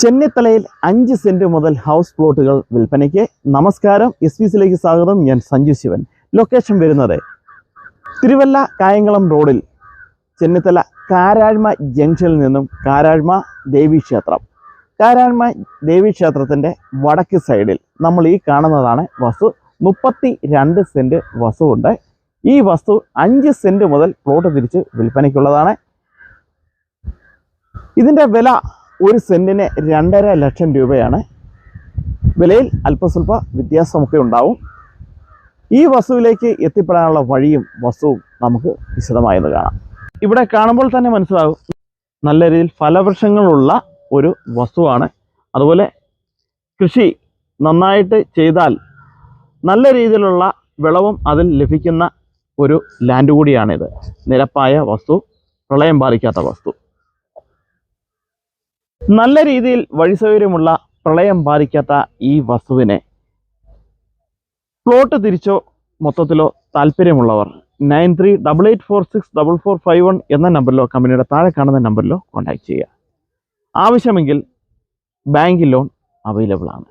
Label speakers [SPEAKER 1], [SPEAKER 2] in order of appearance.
[SPEAKER 1] ചെന്നിത്തലയിൽ അഞ്ച് സെന്റ് മുതൽ ഹൗസ് പ്ലോട്ടുകൾ വിൽപ്പനയ്ക്ക് നമസ്കാരം എസ് പി സിയിലേക്ക് സ്വാഗതം. ഞാൻ സഞ്ജു ശിവൻ. ലൊക്കേഷൻ വരുന്നത് തിരുവല്ല കായംകുളം റോഡിൽ ചെന്നിത്തല കാരാഴ്മ ജംഗ്ഷനിൽ നിന്നും കാരാഴ്മ ദേവീക്ഷേത്രം കാരാഴ്മ ദേവീക്ഷേത്രത്തിന്റെ വടക്ക് സൈഡിൽ നമ്മൾ ഈ കാണുന്നതാണ് വസ്തു. മുപ്പത്തി രണ്ട് സെന്റ് വസ്തുവുണ്ട്. ഈ വസ്തു അഞ്ച് സെന്റ് മുതൽ പ്ലോട്ട് തിരിച്ച് വിൽപ്പനയ്ക്കുള്ളതാണ്. ഇതിന്റെ വില ഒരു സെന്റിന് രണ്ടര ലക്ഷം രൂപയാണ്. വിലയിൽ അല്പസ്വല്പ വ്യത്യാസമൊക്കെ ഉണ്ടാവും. ഈ വസ്തുവിലേക്ക് എത്തിപ്പെടാനുള്ള വഴിയും വസ്തുവും നമുക്ക് വിശദമായത് കാണാം. ഇവിടെ കാണുമ്പോൾ തന്നെ മനസ്സിലാകും. നല്ല രീതിയിൽ ഫലവൃക്ഷങ്ങളുള്ള ഒരു വസ്തുവാണ്. അതുപോലെ കൃഷി നന്നായിട്ട് ചെയ്താൽ നല്ല രീതിയിലുള്ള വിളവും അതിൽ ലഭിക്കുന്ന ഒരു ലാൻഡ് കൂടിയാണിത്. നിരപ്പായ വസ്തു പ്രളയം ബാധിക്കാത്ത വസ്തു. നല്ല രീതിയിൽ വഴി സൗകര്യമുള്ള പ്രളയം ബാധിക്കാത്ത ഈ വസ്തുവിനെ പ്ലോട്ട് തിരിച്ചോ മൊത്തത്തിലോ താല്പര്യമുള്ളവർ nine three double eight four six double four five one എന്ന നമ്പറിലോ കമ്പനിയുടെ താഴെ കാണുന്ന നമ്പറിലോ കോൺടാക്ട് ചെയ്യുക. ആവശ്യമെങ്കിൽ ബാങ്ക് ലോൺ അവൈലബിൾ ആണ്.